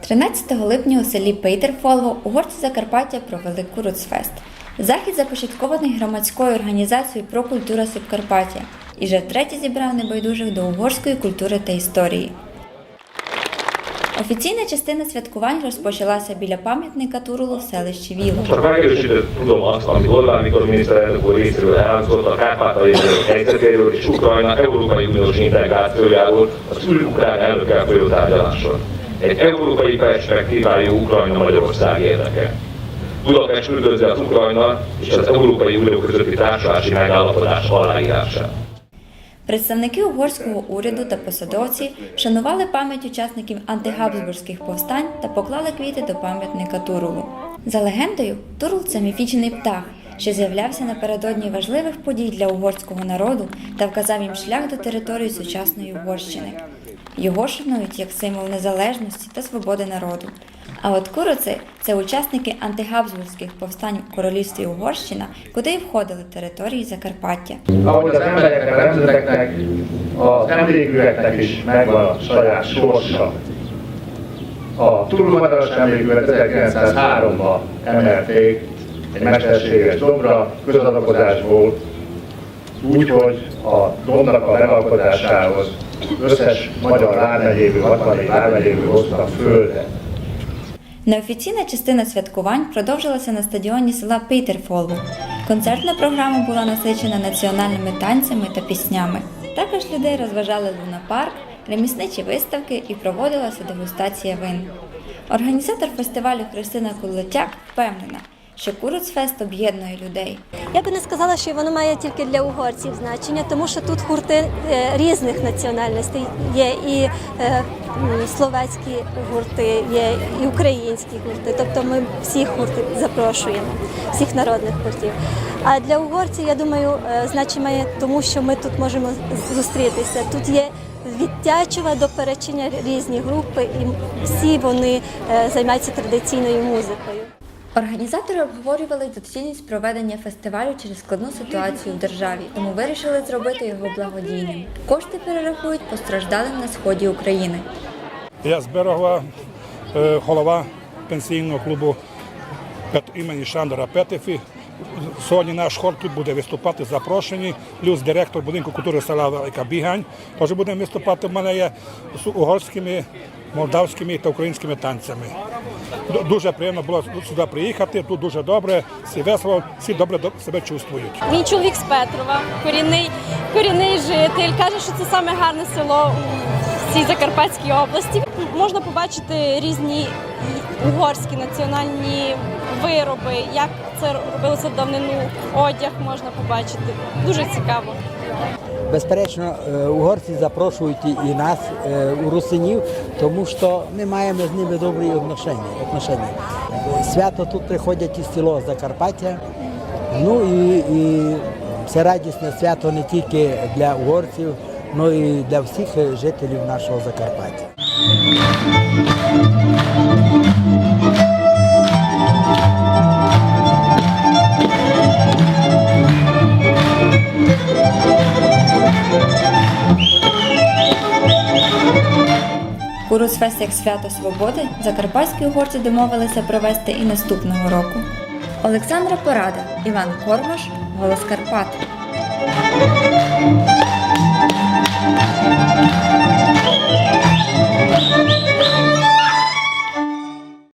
13 липня у селі Пейтерфолво угорці Закарпаття провели Куруцфест. Захід започаткований громадською організацією про культура Subкарпаття і вже втретє зібрав небайдужих до угорської культури та історії. Офіційна частина святкувань розпочалася біля пам'ятника Турулу в селищі Віло. Egy európai perspektívájú Ukrajna Magyarország érdeke. Budapest üdvözli az Ukrajna és az Európai Unió közötti társulási megállapodás aláírását. Представники угорського уряду та посадовці вшанували пам'ять учасників антигабсбурзьких повстань та поклали квіти до пам'ятника Турулу. За легендою, Турул це міфічний птах, що з'являвся напередодні важливих подій для угорського народу та вказав їм шлях до території сучасної Угорщини. Його шанують як символ незалежності та свободи народу. А от куруци це учасники антигабсбурзьких повстань в королівстві Угорщина, куди й входили території Закарпаття. ahogy az embereknek, a nemzeteknek, az emlékületnek is megvan a saját sorsa. A Turulmadaras emlékület 1903-ban emelték egy mesterséges dombra, közadakozásból, úgyhogy a dombnak a megalkotásához összes magyar vármegyéből, 64 vármegyéből hoztak földet. Неофіційна частина святкувань продовжилася на стадіоні села Пейтерфолву. Концертна програма була насичена національними танцями та піснями. Також людей розважали лунапарк, ремісничі виставки і проводилася дегустація вин. Організатор фестивалю Христина Кулетяк впевнена, що Куруцфест об'єднує людей. Я би не сказала, що воно має тільки для угорців значення, тому що тут гурти е, різних національностей є і е, словацькі гурти, є і українські гурти. Тобто ми всіх гуртів запрошуємо, всіх народних гуртів. А для угорців, я думаю, е, значення має тому, що ми тут можемо зустрітися. Тут є від Тячева до Перечиня різні групи, і всі вони займаються традиційною музикою. Організатори обговорювали доцільність проведення фестивалю через складну ситуацію в державі, тому вирішили зробити його благодійним. Кошти перерахують постраждалим на сході України. Я з Берегова, е, голова пенсійного клубу імені Шандора Петефі. Сьогодні наш хор тут буде виступати запрошені, плюс директор будинку культури села Велика Бігань. Теж будемо виступати. В мене є з угорськими, молдавськими та українськими танцями. Дуже приємно було сюди приїхати, тут дуже добре, всі весело, всі добре до- себе чувствують. Мій чоловік з Петрова, корінний, корінний житель. Каже, що це саме гарне село у всій Закарпатській області. Можна побачити різні угорські національні вироби, як це робилося в давнину, одяг можна побачити. Дуже цікаво. Безперечно, е, угорці запрошують і- нас, е, у русинів, тому що ми маємо з ними добрі відношення. Свято тут приходять із село Закарпаття. Ну і, і це радісне свято не тільки для угорців, але і для всіх жителів нашого Закарпаття. Курусфест як свято свободи закарпатські угорці домовилися провести і наступного року. Олександра Порада, Іван Кормаш, Голос Карпат.